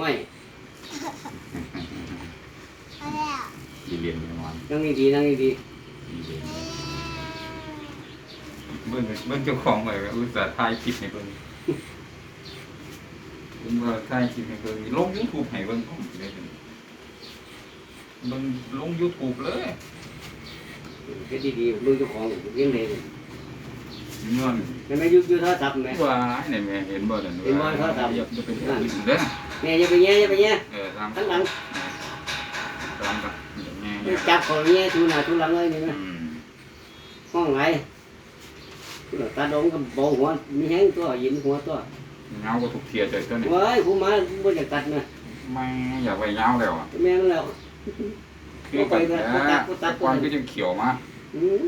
บัดนี้นี่เบิ้งจะวางไว้เออเบิ้งวางไว้จะจริงไถแล้วเออเงี้ยวางไว้ได้อันนี้อันนั้นยังไงโอเคโอ้ยจะได้จริงอยู่ดีๆก็เดียวกันแล้วถ้าก็เสียอืมก็เดียวบ่ตัดเอาหัวจะเป็นตุ้มนี่แล้วแล้วห่วยแล้วดีเรียนไปวันนั่งดีๆนั่งดีดีเรียนเบิ้งเบิ้งเจ้าของเลยอุตส่าห์ถ่ายคลิปให้เบิ้งเบิ้งว่าถ่ายคลิปให้เบิ้งลงยูทูบให้เบิ้งก็ได้เบิ้งลงยูทูบเลยๆก็ดีๆมือเจ้าของเลี้ยงเลยเงินแม่แม่ยุบอยู่โทรศัพท์แม่ว่าเนี่ยแม่เห็นบ่นั่นเห็นบ่โทรศัพท์อย่าจะเป็นอื่นเด้อแม่อย่าไปแย่อย่าไปแย่เออตามข้างหลังตามกันแง่ไปจับเขา แย่ทูหน้าทูหลังเลยนี่นะอืมห้องไหนตาดงกับเบาหัวมีแห้งตัวยิ้มหัวตัวเงาก็ถูกเทียใจตัวนี้เว้ยผู้มาบ่อยากตัดนะไม่อยากไปเงาแล้วอะแม่งแล้วคือกันแท้แต่ก่อนก็ยังเขียวมาอืม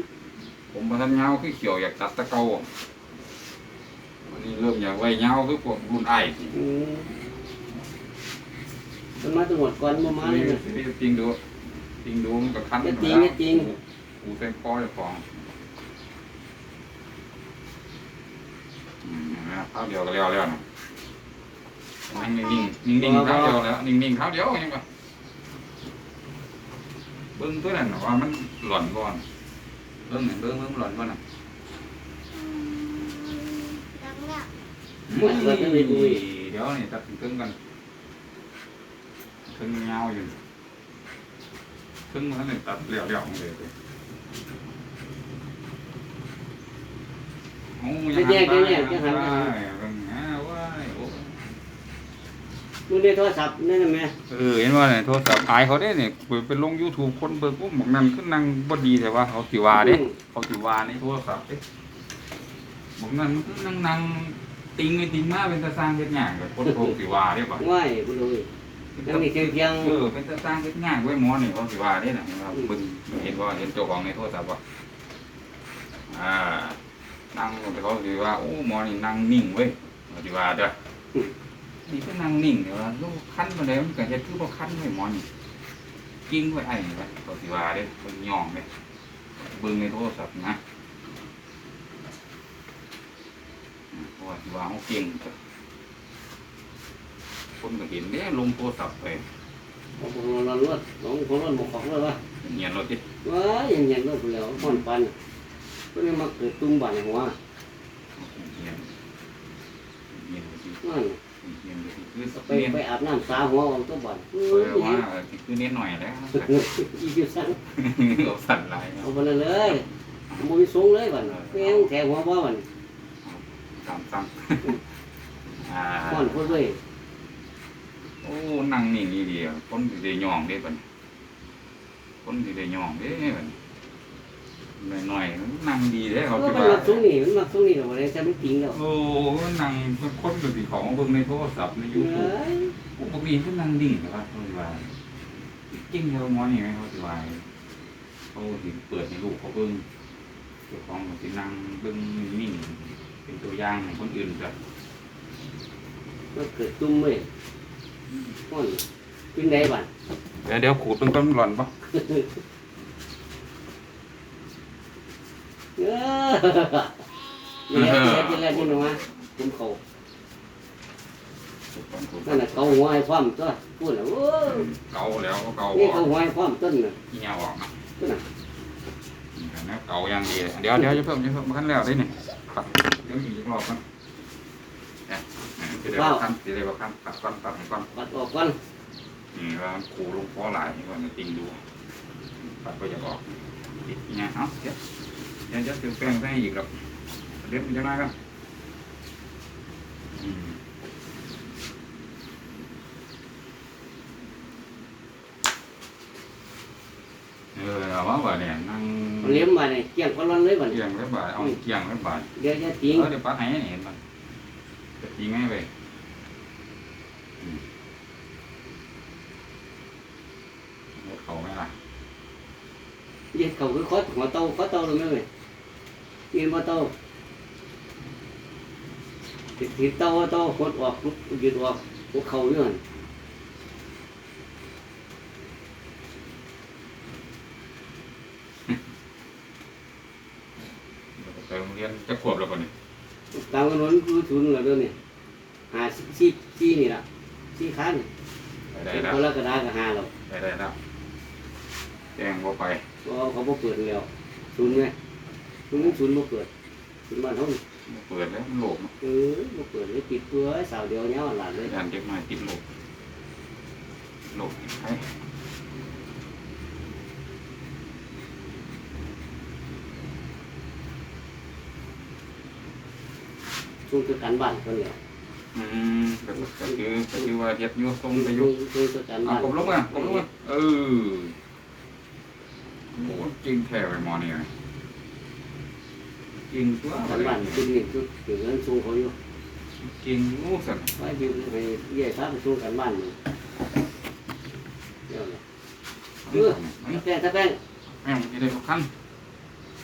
ผมมาทันเงาคือเขียวอยากตัดตะเกาวันนี้เริ่มอยากไว้เงาคือพวกรุ่นไอ้อื มมันมาตำรวจก่อนบ่มาเลยนะนี่จริงดูจริงดูมันก็คันไม่จริงไม่จริงกูใส่คอเจ้าของอืมนะเท้าเดียวก็แล้วแล้วนะนั่งนิ่งๆนิ่งๆเท้าเดียวแล้วนิ่งๆเท้าเดียวยังไงเบิ้งตัวนั้นน่ะว่ามันหล่อนบ่อนเบิ้งหน่อยเบิ้งเบิ้งหล่อนบ่น่ะอืมแล้วเนี่ยหมดเลยไม่ได้ดูอีกเดี๋ยวนี่ตัดครึ่งกัน ครึ่งยาอยู่ครึ่งมันหนี่งตัดเรียวๆเลยเลยโอ้ยยังหันไปยังหันไปเบิ่งหาว้าโอ้มึงได้โทรศัพท์นั่นน่ะแม่เออเห็นว่าเนี่ยโทรศัพท์อายเขาได้เนี่ยเปิดเป็นลง YouTube คนเบิกปุ๊บบอกนั่นขึ้นนั่งบดีแต่ว่าเขาสิวาเด้เขาสิวาในโทรศัพท์เด้บอกนั่นนั่งนั่งติงไปติงมาเป็นตาสร้างเฮ็ดหยังกับคนโทรสิวาเด้บ่ว้ายกูดูอี กยังมีเพียงเพียงเออเป็นสร้างเฮ็ดหยังไว้หมอนี่เขาสิว่าเด้น่ะครับเบิ่งเห็นว่าเห็นเจ้าของในโทรศัพท์บ่าอ่านั่งเขาสิว่าโอ้หมอนี่นั่งนิ่งเว้ยเขาสิว่าเด้อนี่ก็นั่งนิ่งเดี๋ยวลูกคันมาแล้วมันก็เฮ็ดคือบ่คันไว้หมอนี่กิ้งไว้ไอ้นี่ไว้เขาสิว่าเด้เบิ่งย่องเด้เบิ่งในโทรศัพท์นะเพราะว่าที่ว่าเขาเก่งก็ คนก็เห็นเนี่ยลงโทรศัพท์ไปเอาผมนอนรถน้องผมรถหมกของเลยว่าเงียนเราดิว้ายยังเย็นรถแล้วผ่อนปันก็เลยมาเกิดตุ้มบานในหัวเงียนเงียนไปสินั่นเงียนไปสิคือไปเนียนไปอาบน้ำสาหัวของตัวบ่อนเออว่าคือเนียนหน่อยแล้วอีกสั่งเอาสั่นลายเอาไปเลยเลยมุ้ยสูงเลยบ่อนแม่งแถวหัวบ่บ่อนซ้ำซ้ำอ่าห่อนพูดด้วยโอ้ นั่งนิ่งนี่ดีอะคนสิได้ย่องเด้บัดคนสิได้ย่องเด้บัดหน่อยๆนั่งดีเด้เขาก็คิดมันว่ามาสูงนี่มันมาสูงนี่เดี๋ยวอะไรจะไม่จริงแล้วโอ้นั่งคนก็สิของเบิ่งในโทรศัพท์ในเอ YouTube ้ยปกติเขานั่งดิ่งนะครับเขาสิว่าจริงเขาหมอนี่ไหมเขาสิว่าเขาสิเปิดให้ลูกเขาเบิ่งเจ้าของก็สินั่งเบิ่งนิ่งๆเป็นตัวอย่างให้คนอื่นจ้ะมันเกิด ตุ้มเลยห่อนเป็นไงบ่อนเดี๋ยวเดี๋ยวขูดเบิ่งต้นหล่อนปะเออเนี่ยเสียทีแรกนี่หนูวะผมเขาขูดก่อนขูดก่นั่อนนน่ะเขาหัวให้ความตัวพูดแล้วโอ้ยเกาแล้วก็เกานี่ออเขากหัวให้ความต้นน่ะอีเหยาออกนะต้นน่ะนี่เห็นไหมเกาอย่างดีเลยเดี๋ยวเดี๋ยวจะเพิ่มจะเพิ่มมาขั้นแล้วได้นี่ครับเดี๋ยวอีกรอบกัน เนี่ยจะได้ว่าขั้นจะได้ว่าขั้นตัดก่อนตัดให้ก่อนปัดออกก่อนนี่ว่าครูลงฟอหลายนี่ก่อนมาติงดูปัดก็จะออกติดเนี่ยเอาเดี๋ยวเดี๋ยวจะเติมแป้งให้อีกครับเดี๋ยวมันจะมากันอืมเออเอาว่าบ่เนี่ยนั่งเลี้ยมมาเนี่ยเกี่ยงก็ร้อนเลยบ่อนเกี่ยงไว้บ่ายเอาเกี่ยงไว้บ่ายเดี๋ยวจะจริงเออเดี๋ยวปัดให้นี่เห็นมัน จะตีง่ายไปเขาไม่ละเย็ดเขาคือคดหัวโตคดโตลงเลยเย็นมาโตติดเต้าเต้าคดออกลุกยืดออกพวกเขาเนี่ยไปโรงเรียนจะขวบแล้วก่ะเนี่ย ตามถนนคือศูนย์เหรอเดี๋ยวนี้หาซี่ซี่นี่ล่ะซี่ค้านี่ไปได้เป็นแล้วคนละกระดาษก็หาเราไปได้แล้วแจ้งว่าไปเพราะเขาบ่เปิดแล้วศูนย์ไงศูนย์ศูนย์บ่เปิดศูนย์บ้านเฮานี่เปิดแล้วมันโหลกเนาะเออบ่เปิดเลยปิดตัวสาวเดียวเนี้ยหลานเลยยานเจ็บมาติดโหลกโหลกให้ ช่วงคือการบ้านคนเดียวอืมก็ก็คือก็คือว่าเฮ็ดอยู่ตรงไปอยู่ช่วงคือการเอาบ้านกบลงมากบลงมาเออโอ้จริงแท้ไปหมอนี่ไงจริงตัวการบ้านคือนี่คือคือเงินสูงเขาอยู่จริงรู้สันไว้บิวให้เย่ครับช่วงการบ้านนี่เดี๋ยวนะเออถ้าแป้งถ้าแป้ง แม่งจะได้ทุกขั้น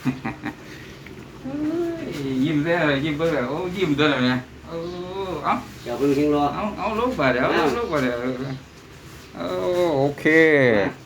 เฮ้ยยิ้ม ได้เลยยิ้มเบิ่งเลยโอ้ยิ้มเด้อเลยเนี่ยเออเอาเดี๋ยวเพิ่งเฮงรอ เอาเอาลูกไปเดี๋ยวเอาลูกไปเดี๋ยวเออโอเคไปเอา